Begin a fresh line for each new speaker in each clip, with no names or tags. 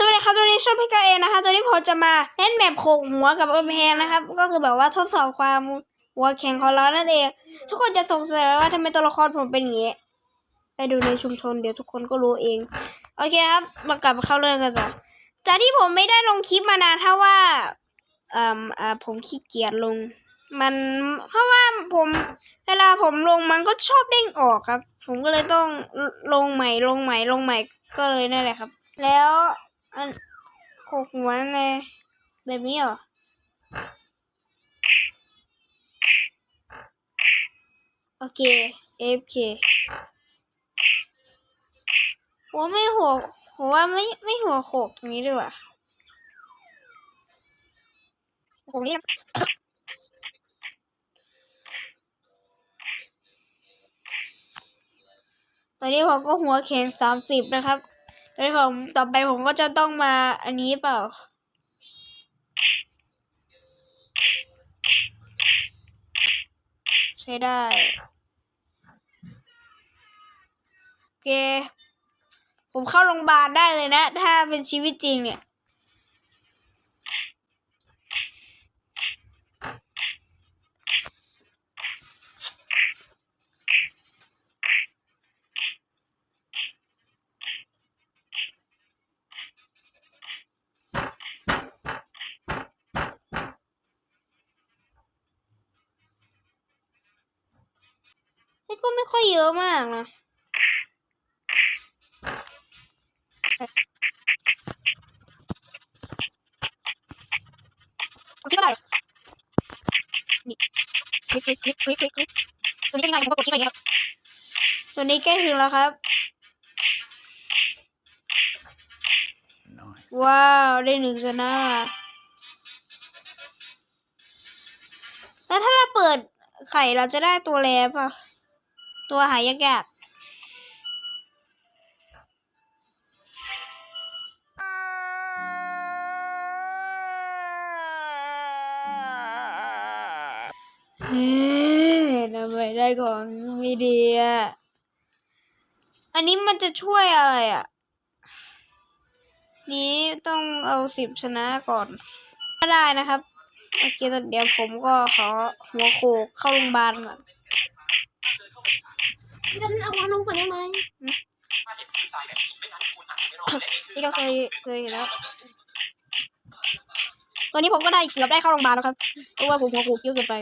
สวัสดีครับตัวนี้ช่องพี่กาเอนะคะตัวนี้ผมจะมาเล่นแบบโขกหัวกับกำแพงนะครับ ก็คือแบบว่าทดสอบความหัวแข็งของเรานั่นเอง ทุกคนจะสงสัยว่าทำไมตัวละครผมเป็นอย่างนี้ ไปดูในชุมชนเดี๋ยวทุกคนก็รู้เอง โอเคครับ มากลับมาเข้าเรื่องกันจ้ะจากที่ผมไม่ได้ลงคลิปมานานถ้าว่าเอ่าอ่าผมขี้เกียจลง มันเพราะว่าผมเวลาผมลงมันก็ชอบเด้งออกครับ ผมก็เลยต้องลงใหม่ลงใหม่ลงใหม่ก็เลยนั่นแหละครับ แล้ว อันโขกหัวยังไงแบบนี้เหรอโอเค AFK หัวไม่หัวหัวว่าไม่ไม่หัวโขกตรงนี้ด้วยว่ะโขกนี้ตอนนี้ผมก็หัวแข็งสามสิบนะครับ ตอนนี้ผมต่อไปผมก็จะต้องมาอันนี้เปล่า ใช้ได้โอเค ผมเข้าโรงพยาบาลได้เลยนะ ถ้าเป็นชีวิตจริงเนี่ย นี่ ก็ไม่ค่อยเยอะมากนะผมคิดว่าได้นี่คลิกคลิกคลิกคลิกคลิกคลิกตัวนี้เป็นไงผมก็กดคลิกไปครับตัวนี้ใกล้ถึงแล้วครับว้าวได้หนึ่งชนะมาแล้วถ้าเราเปิดไข่เราจะได้ตัวแรปอะ ตัวหายากเฮ้ยทำไมได้ของไม่ดีอะ อันนี้มันจะช่วยอะไรอะ นี้ต้องเอาสิบชนะก่อน ก็ได้นะครับ โอเคตอนเดี๋ยวผมก็ขอหัวโขกเข้าโรงพยาบาลก่อน
พี่กันเอาวางลงก่อนได้ไหม
นี่ก็เคยเคยเห็นแล้ว ตอนนี้ผมก็ได้เกือบได้เข้าโรงพยาบาลแล้วครับ เพราะว่าผมหัวโขกเยอะเกินไป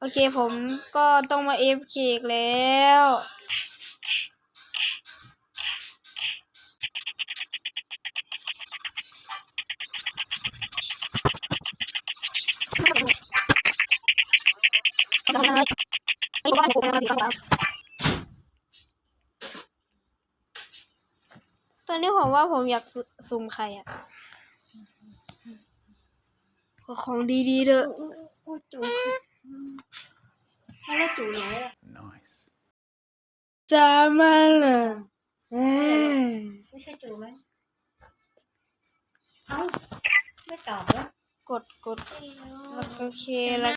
โอเคผมก็ต้องมา AFK อีกแล้ว ตอนนี้ผมว่าผมอยากสุ่มใครอะขอของดีๆเถอะ
โอ้จูไม่ได้จูเลยอะ
Nice.
จามันอะเอ้ย
ไม่ใช่จูไหมเอ้าไม่ตอบวะ
กดกดแล้วก็โอเคแล้ว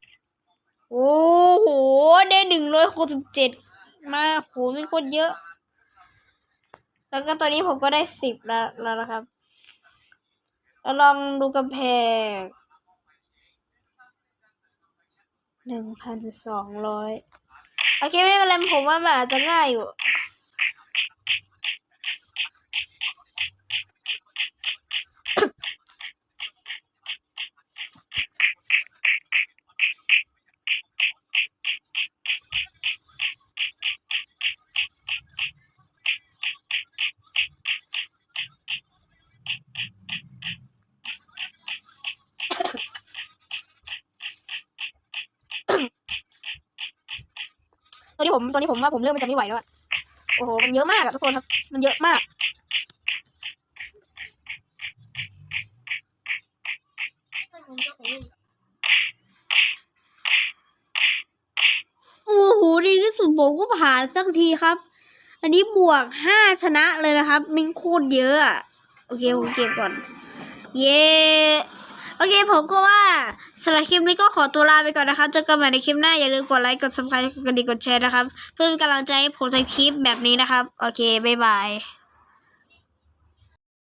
โอ้โห ได้หนึ่งร้อยหกสิบเจ็ดมาโหไม่กดเยอะ แล้วก็ตอนนี้ผมก็ได้สิบแล้วแล้วนะครับแล้วลองดูกำแพงหนึ่งพันสองร้อยโอเค ไม่เป็นไรผมว่ามันอาจจะง่ายอยู่ ตอนนี้ผมตอนนี้ผมว่าผมเริ่มมันจะไม่ไหวแล้วอะโอ้โหมันเยอะมากอะทุกคนครับ มันเยอะมาก โอ้โหในที่สุดผมก็ผ่านสักทีครับ อันนี้บวกห้าชนะเลยนะครับมิงโคตรเยอะอะโอเคผมเก็บก่อน เย้ โอเคผมก็ว่าสำหรับคลิปนี้ก็ขอตัวลาไปก่อนนะครับเจอกันใหม่ในคลิปหน้าอย่าลืมกดไลค์กดซับสไครต์กดดีกดแชร์นะครับ เพื่อเป็นกำลังใจให้ผมทำคลิปแบบนี้นะครับ โอเคบ๊ายบาย